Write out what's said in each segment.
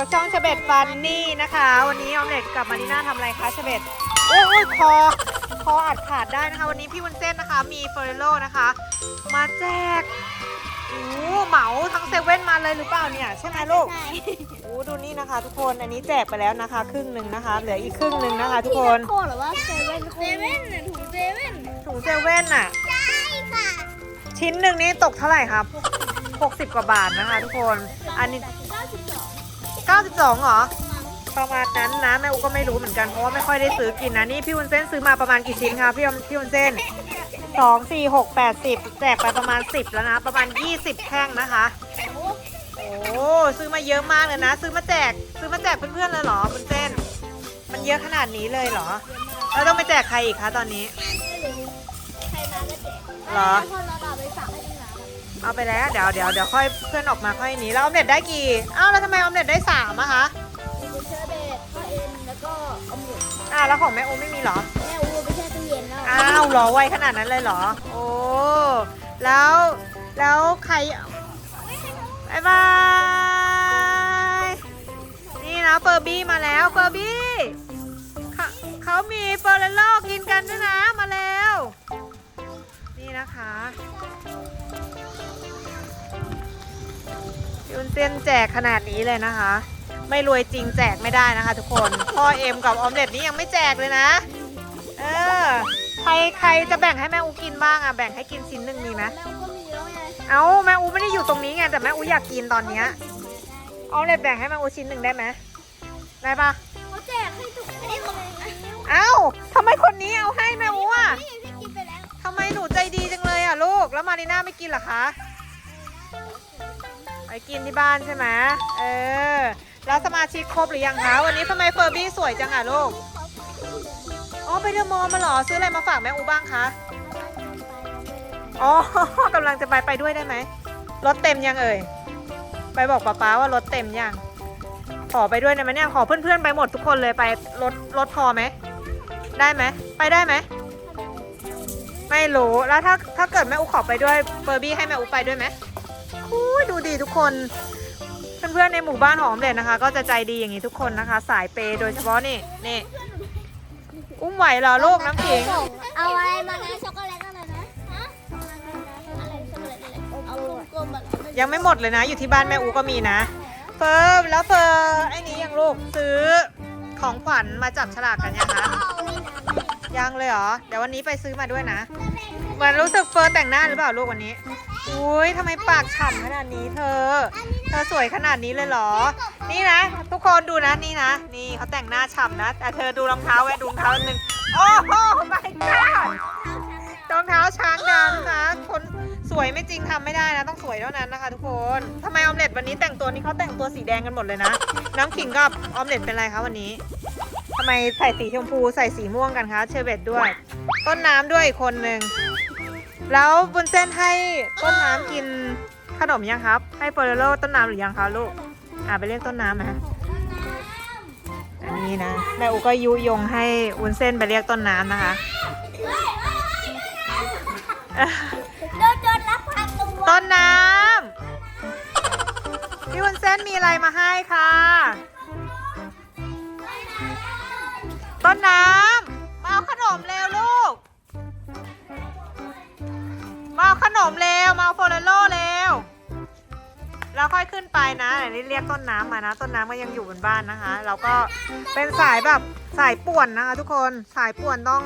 กับช่องเชเบตฟันนี่นะคะ วันนี้ออมเล็ตกับมารีน่าทำอะไรคะเชเบตโอ้ยโอ้ยคอคออัดขาดได้นะคะ วันนี้พี่วุ้นเส้นนะคะ มีเฟอร์เรโลนะคะ มาแจกโอ้เหมาทั้งเซเว่นมาเลยหรือเปล่าเนี่ยใช่ไหมลูกใช่โอ้ดูนี่นะคะ ทุกคนอันนี้แจกไปแล้วนะคะ ครึ่งหนึ่งนะคะ เหลืออีกครึ่งหนึ่งนะคะ ทุกคนโคหรือว่าเซเว่นเซเว่นน่ะถุงเซเว่นถุงเซเว่นน่ะใช่ค่ะชิ้นหนึ่งนี้ตกเท่าไหร่ครับ 60 กว่าบาทนะคะ ทุกคน อันนี้เก้าสิบสอง 92เหรอ ประมาณนั้นนะแม่อุก็ไม่รู้เหมือนกันเพราะว่าไม่ค่อยได้ซื้อกินนะนี่พี่วุ้นเส้นซื้อมาประมาณกี่ชิ้นคะพี่อมพี่วุ้นเส้นสองสี่หกแปดสิบแจกไปประมาณสิบแล้วนะ ประมาณยี่สิบแท่งนะคะ โอ้ซื้อมาเยอะมากเลยนะ ซื้อมาแจก ซื้อมาแจกเพื่อนๆเลยเหรอวุ้นเส้น มันเยอะขนาดนี้เลยเหรอ แล้วต้องไปแจกใครอีกคะตอนนี้ ใครมาก็แจกเหรอพอ เราเอาไปฝากให้ที่ร้านเอาไปแล้วเดี๋ยวเดี๋ยวเดี๋ยวค่อยเพื่อนออกมาค่อยหนีแล้วออมเล็ตได้กี่อ้าวแล้วทำไมออมเล็ตได้สามอะคะมีกุเชอร์เบตข้าวเอ็นแล้วก็อมเล็ตอ้าวแล้วของแม่โอไม่มีเหรอแม่อูไปแช่ตู้เย็นแล้วอ้าวเหรอไวขนาดนั้นเลยเหรอ โอ้แล้วแล้วใครบายบายนี่นะเฟอร์บี้มาแล้วเฟอร์บี้เขาเขามีเฟอร์เรลโลกินกันด้วยนะมาแล้ว นี่นะคะพี่อุนเส้นแจกขนาดนี้เลยนะคะ ไม่รวยจริงแจกไม่ได้นะคะ ทุกคน พ่อเอ็มกับออมเล็ตนี่ยังไม่แจกเลยนะ เออ ใครใครจะแบ่งให้แม่อูกินบ้างอะ แบ่งให้กินชิ้นหนึ่งมีไหมแม่อูก็มีแล้วไงเอาแม่อูไม่ได้อยู่ตรงนี้ไงแต่แม่อูอยากกินตอนเนี้ยเอาเลยแบ่งให้แม่อูชิ้นหนึ่งได้ไหมได้ปะเขาแจกให้ทุกคนเลยเอ้าทำไมคนนี้เอาให้แม่อูอะ ทำไมหนูใจดีจังเลยอะลูก แล้วมารีน่าไม่กินเหรอคะ ไปกินที่บ้านใช่ไหมเออ แล้วสมาชิกครบหรือยังคะ วันนี้ทำไมเฟอร์บี้สวยจังอะลูก อ๋อไปเดอะมอลล์มาเหรอ ซื้ออะไรมาฝากแม่อูบ้างคะ อ๋อกำลังจะไปไปด้วยได้ไหม รถเต็มยังเอ่ย ไปบอกป๊าป๊าว่ารถเต็มยัง ขอไปด้วยได้ไหมเนี่ย ขอเพื่อนๆไปหมดทุกคนเลยไปรถรถพอไหม ได้ไหม ไปได้ไหม ไม่รู้แล้วถ้าถ้าเกิดแม่อูขอไปด้วยเฟอร์บี้ให้แม่อูไปด้วยไหมอุ้ยดูดีทุกคน เพื่อนๆในหมู่บ้านหอมเด่นนะคะ ก็จะใจดีอย่างนี้ทุกคนนะคะ สายเปย์โดยเฉพาะนี่นี่อุ้มไหวเหรอลูกน้ำขิงเอาอะไรมานะช็อกโกแลตอะไรนะฮะอะไรช็อกโกแลตอะไรเอากลมๆแบบยังไม่หมดเลยนะ อยู่ที่บ้านแม่อูก็มีนะเฟิร์มแล้วเฟิร์มไอ้นี้ยังลูกซื้อของขวัญมาจับฉลากกันยังคะ ยังเลยเหรอ เดี๋ยววันนี้ไปซื้อมาด้วยนะเหมือนรู้สึกเฟิร์แต่งหน้าหรือเปล่าลูกวันนี้ อุ้ยทำไมปากฉ่ำขนาดนี้เธอ เธอสวยขนาดนี้เลยเหรอ นี่นะ ทุกคนดูนะนี่นะ นี่เขาแต่งหน้าฉ่ำนะ แต่เธอดูรองเท้าแวะดูรองเท้าหนึ่งโอ้โหไม่กล้ารองเท้าช้างดำนะคะคนสวยไม่จริงทำไม่ได้นะ ต้องสวยเท่านั้นนะคะ ทุกคนทำไมออมเล็ตวันนี้แต่งตัวนี้เขาแต่งตัวสีแดงกันหมดเลยนะ น้ำขิงกับออมเล็ตเป็นไรคะวันนี้ ทำไมใส่สีชมพูใส่สีม่วงกันคะเชอร์เบตด้วย ต้นน้ำด้วยอีกคนหนึ่งแล้วบุญเส้นให้ต้นน้ำกินขนมยังครับ ให้เฟอร์เรโรต้นน้ำหรือยังคะลูกอ่าไปเรียกต้นน้ำไหมอันนี้นะแม่อูก็ยุยงให้วุ้นเส้นไปเรียกต้นน้ำนะคะต้นน้ำพี่วุ้นเส้นมีอะไรมาให้ค่ะ ต้นน้ำ มาเอาขนมเร็วลูก มาเอาขนมเร็ว มาเอาโฟลาโลเร็ว แล้วค่อยขึ้นไปนะเดี๋ยวนี้เรียกต้นน้ำมานะ ต้นน้ำก็ยังอยู่บนบ้านนะคะ เราก็เป็นสายแบบสายป่วนนะคะทุกคน สายป่วนต้อง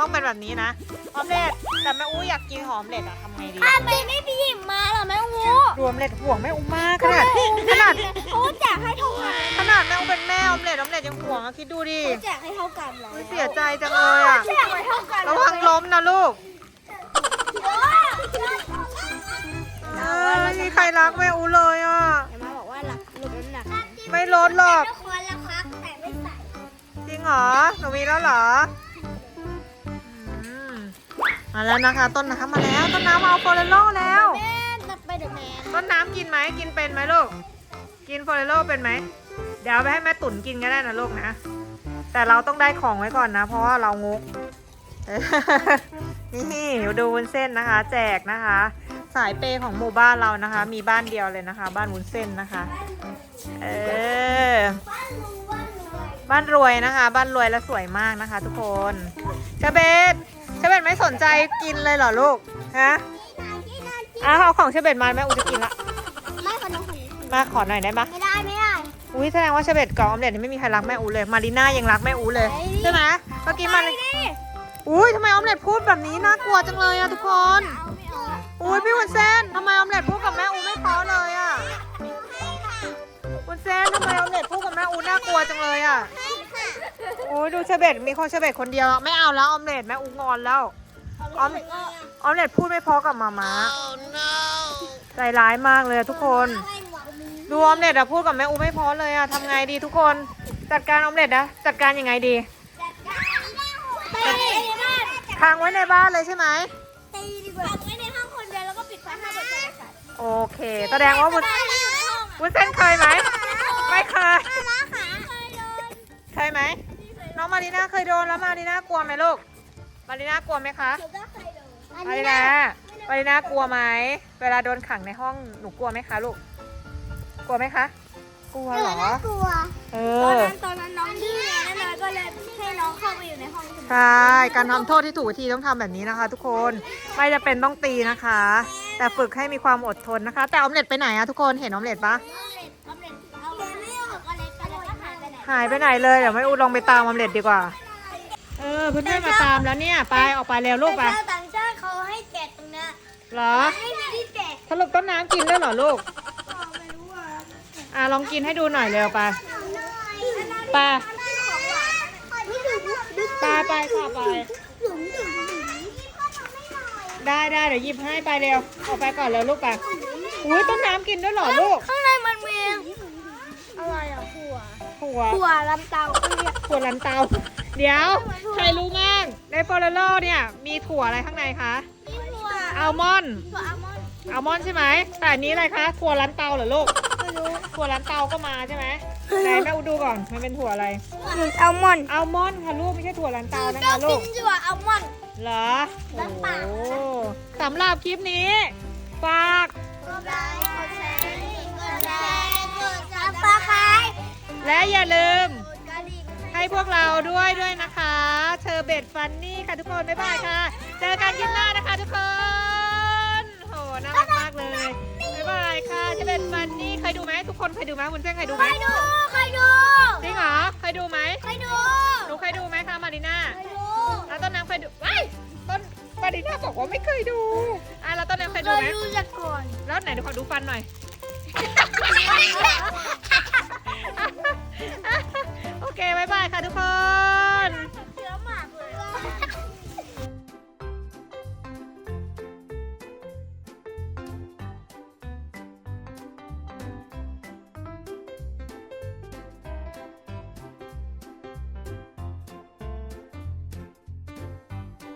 ต้องเป็นแบบนี้นะออมเล็ตแต่แม่อู้อยากกินหอมเล็ตอะทำไงดีถ้าไม่ไม่พี่หยิบมาเหรอแม่งูรวมเล็ตห่วงแม่อู้มากขนาดขนาดเขาแจกให้เท่ากันขนาดแม่อู้เป็นแม่ออมเล็ตออมเล็ตยังห่วงอะคิดดูดิเขาแจกให้เท่ากันเหรออุ๊ยเสียใจจังเลยอะแจกให้เท่ากันระวังล้มนะลูกเออไม่มีใครรักแม่อู้เลยอะเห็นไหมบอกว่าหลักลดน้ำหนักไม่ลดหรอกควรแล้วครับแต่ไม่ใส่จริงเหรอหนูมีแล้วเหรออืม มาแล้วนะคะ ต้นน้ำมาแล้ว ต้นน้ำมาเอาโฟลาโลแล้ว แม่จะไปเดอะแมนต้นน้ำกินไหมกินเป็นไหมลูก กินโฟลาโลเป็นไหม เดี๋ยวเอาไปให้แม่ตุ๋นกินก็ได้นะลูกนะ แต่เราต้องได้ของไว้ก่อนนะ เพราะว่าเรางกเออนี่ดูวุ้นเส้นนะคะ แจกนะคะ สายเปย์ของหมู่บ้านเรานะคะ มีบ้านเดียวเลยนะคะ บ้านวุ้นเส้นนะคะ เออ บ้านรวยนะคะ บ้านรวยและสวยมากนะคะ ทุกคนเชเบตเชเบตไม่สนใจกินเลยเหรอลูก ฮะอ้าวเอาของเชเบตมาแม่อูจะกินละ ไม่คนน้องคนนี้มาขอหน่อยได้ปะไม่ได้ไม่ได้ อุ้ยแสดงว่าเชเบตกับออมเล็ตนี่ไม่มีใครรักแม่อูเลย มารีน่ายังรักแม่อูเลยใช่ไหมเมื่อกี้มาอุ้ยทำไมออมเล็ตพูดแบบนี้น่ากลัวจังเลยอะทุกคน อุ้ยพี่วุ้นเส้นทำไมออมเล็ตพูดกับแม่อูไม่เพอเลยอะวุ้นเส้นทำไมออมเล็ตพูดกับแม่อูน่ากลัวจังเลยอะ อุ้ยดูเชเบตมีคนเชเบตคนเดียว ไม่เอาแล้วออมเล็ตแม่อูงอนแล้ว ออมออมเล็ตพูดไม่เพอกับมาม่าใจร้ายมากเลยอะทุกคน ดูออมเล็ตอะพูดกับแม่อูไม่เพอเลยอะทำไงดีทุกคน จัดการออมเล็ตนะจัดการยังไงดีไปในบ้านค้างไว้ในบ้านเลยใช่ไหมตีดีกว่าไว้ในห้องคนเดียวแล้วก็ปิดไฟห้าเปิดโทรศัพท์โอเค แสดงว่าวุ้นได้อยู่ในห้องวุ้นเส้นเคยไหมไม่ มารีน่าเคยโดนแล้วมารีน่ากลัวไหมลูก มารีน่ากลัวไหมคะหนูก็เคยโดนมารีน่ามารีน่ากลัวไหมเวลาโดนขังในห้องหนูกลัวไหมคะลูก กลัวไหมคะ กลัวเหรอกลัวเอตอนอนั้นตอนนั้นน้องดื้อแน่นอนก็เลยให้น้องเข้าไปอยู่ในห้องคนเดียวใช่การทำโทษที่ถูกวิธีต้องทำแบบนี้นะคะ ทุกคนไม่จะเป็นต้องตีนะคะ แต่ฝึกให้มีความอดทนนะคะ แต่ออมเล็ตไปไหนอะทุกคนเห็นออมเล็ตปะออมเล็ต หายไปไหนหายไปไหนเลยเดี๋ยวแม่อูลองไปตามออมเล็ตดีกว่า เออเพื่อนๆมาตามแล้วเนี่ยไปออกไปเร็วลูกไปชาวต่างชาติเขาให้แกะตรงเนี้ยเหรอไม่มีที่แกะสรุปต้นน้ำกินด้วยเหรอลูกไม่รู้อะอะลองกินให้ดูหน่อยเร็วไปไปของหวานนี่ดึงดึงไปไปค่ะไปดึงดึงได้ได้เดี๋ยวหยิบให้ไปเร็วออกไปก่อนเร็วลูกไปอุ้ยต้นน้ำกินด้วยเหรอลูก ถั่วหัวลำเตาเรียก ถั่วลันเตา เดี๋ยว ใครรู้มั่งในโปรโลเนี่ย มีถั่วอะไรข้างในคะนี่หัวอัลมอนด์หัวอัลมอนด์อัลมอนด์ใช่ไหมแต่อันนี้อะไรคะ ถั่วลันเตาเหรอลูก ไม่รู้ถั่วลันเตาก็มาใช่ไหมไหนแม่อูดูก่อน มันเป็นถั่วอะไรหนึ่งอัลมอนด์อัลมอนด์ค่ะลูก ไม่ใช่ถั่วลันเตานะก็คะลูกิกนหัวอัลมอนด์ เหรอแล้โอ้วปากโหสำหรับคลิปนี้ ฝากกดไลค์กด และอย่าลืมกดกระดิ่งให้พวกเราด้วยด้วยนะคะเชอร์เบตฟันนี่ค่ะทุกคน บ๊ายบายค่ะ เจอกันคลิปหน้านะคะทุกคน โห น่ารักมากเลย บ๊ายบายค่ะเชอร์เบตฟันนี่เคยดูไหมทุกคนเคยดูไหมคุณเส้นเคยดูใคไหมรดูใครดูจริงเหรอเคยดูไหมใครดูหนูเคยดูไหมคะมารีน่าใครดูแล้วต้นน้ำเคยดูว้ายต้นมารีน่าบอกว่าไม่เคยดูอะแล้วต้นน้ำเคยเคดูยไหมดูจากก่อนแล้วไหนเดี๋ยวขอดูฟันหน่อย โอเคบายบายค่ะทุกคน